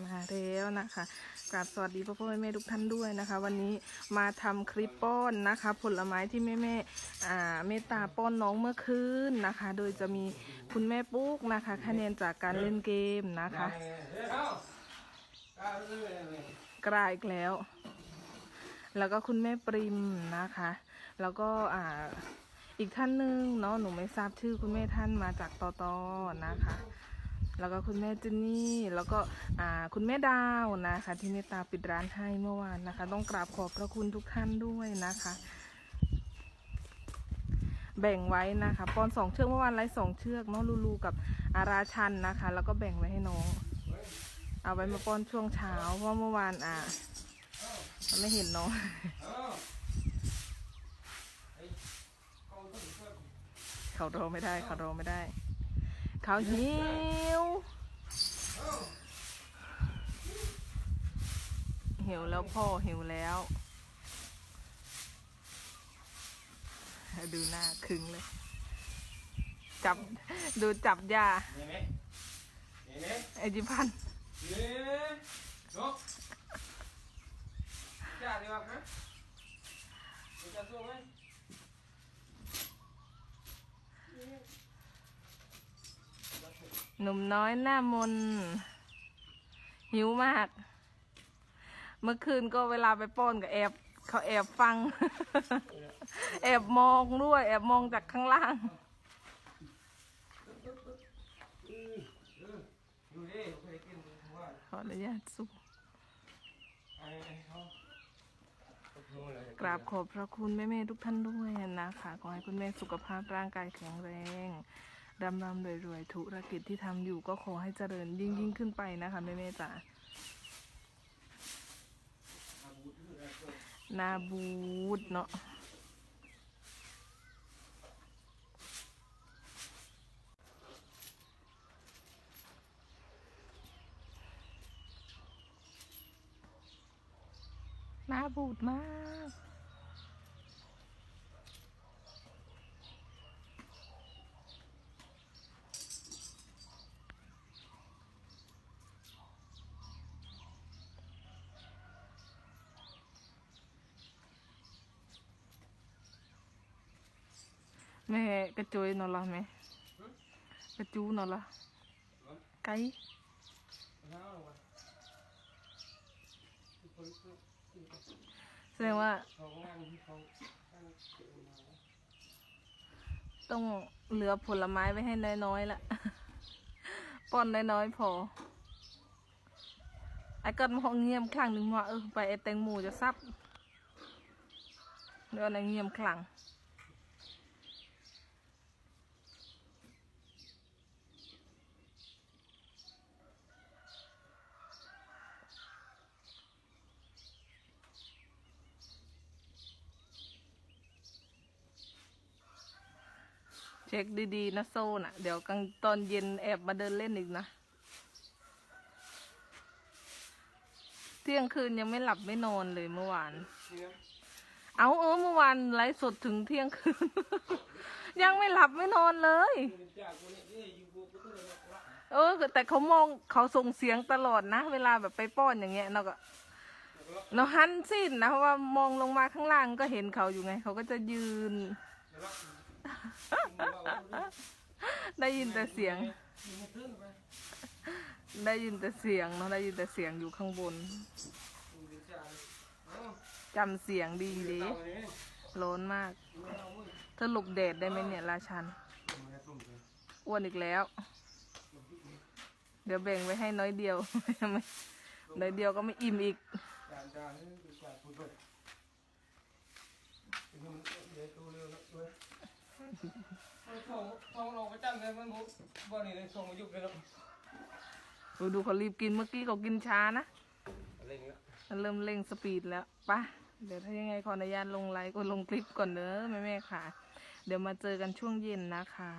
มาแล้วนะคะกราบสวัสดีพ่อพ่อแม่แม่ทุกท่านด้วยนะคะ วันนี้มาทำคลิปป้อนนะคะ ผลไม้ที่แม่แม่อ่าเมตตาป้อนน้องเมื่อคืนนะคะ โดยจะมีคุณแม่ปุ๊กนะคะ คะแนนจากการเล่นเกมนะคะกลายอีกแล้ว แล้วก็คุณแม่ปริมนะคะ แล้วก็อ่าอีกท่านหนึ่งเนาะหนูไม่ทราบชื่อคุณแม่ท่านมาจากตอตอนะคะ แล้วก็คุณแม่เจนนี่ แล้วก็คุณแม่ดาวนะคะ ที่เมตตาปิดร้านให้เมื่อวานนะคะ ต้องกราบขอบพระคุณทุกท่านด้วยนะคะ แบ่งไว้นะคะปอนสองเชือกเมื่อวานไล่สองเชือกเนาะลูลูกับอาราชันนะคะ แล้วก็แบ่งไว้ให้น้อง เอาไว้มาป้อนช่วงเช้าเพราะเมื่อวานอะไม่เห็นน้องเขารอไม่ได้เขารอไม่ได้ เขาหิวหิวแล้วพ่อหิวแล้ว ดูหน้าคึงเลย จับดูจับยาไอจิพันจ้าดีกว่าฮะจะสู้ไหม หนุ่มน้อยหน้ามน หิวมาก เมื่อคืนก็เวลาไปป้อนกับแอบเขาแอบฟัง แอบมองด้วย แอบมองจากข้างล่าง ขออนุญาตสู้ไอ้เขกราบขอบพระคุณแม่ๆทุกท่านด้วยนะคะ ขอให้คุณแม่สุขภาพร่างกายแข็งแรง ดำดำรวยรวยๆธุรกิจที่ทำอยู่ก็ขอให้เจริญยิ่งยิ่งขึ้นไปนะคะแม่ๆจ๋านาบูดเนาะน่าบูดมาก แม่กระจุยนอนละแม่กระจูนอนละไก่แสดงว่า ต้องเหลือผลไม้ไว้ให้น้อยๆละป้อนน้อยๆพอไอ้ก้อนมองเงียบครั้งหนึ่งว่าเออไปไอ้แตงโมจะซับเดี๋ยวไอ้เงียบครั้ง ช็คดีๆนะโซ่น่ะ เดี๋ยวกลางตอนเย็นแอบมาเดินเล่นอีกนะ เที่ยงคืนยังไม่หลับไม่นอนเลยเมื่อวาน เอาเออเมื่อวานไลฟ์สดถึงเที่ยงคืน ยังไม่หลับไม่นอนเลยเลยละเออ แต่เขามองเขาส่งเสียงตลอดนะ เวลาแบบไปป้อนอย่างเงี้ยเราก็เราหันสิ้นนะเพราะว่ามองลงมาข้างล่างก็เห็นเขาอยู่ไง เขาก็จะยืน ได้ยินแต่เสียง ได้ยินแต่เสียงเนาะได้ยินแต่เสียงอยู่ข้างบนจำเสียงดีดีร้อนมาก เธอหลบแดดได้ไหมเนี่ยราชันอ้วนอีกแล้ว เดี๋ยวแบ่งไว้ให้น้อยเดียวไม่น้อยเดียวก็ไม่อิ่มอีกจานจานนี่ดูจานพูดไปเดี๋ยวตัวเร็วด้วยส่ง ส่งลงไปจังเลยมันบุบ่นี่เลยส่งมายุบเลยแล้วดูดูเขารีบกินเมื่อกี้เขากินช้านะอะไรเงี้ยมันเริ่มเร่งสปีดแล้วไปะเดี๋ยวถ้ายังไงขออนุญาตลงไลค์ก็ลงคลิปก่อนเด้อแม่แม่ๆค่ะ เดี๋ยวมาเจอกันช่วงเย็นนะคะ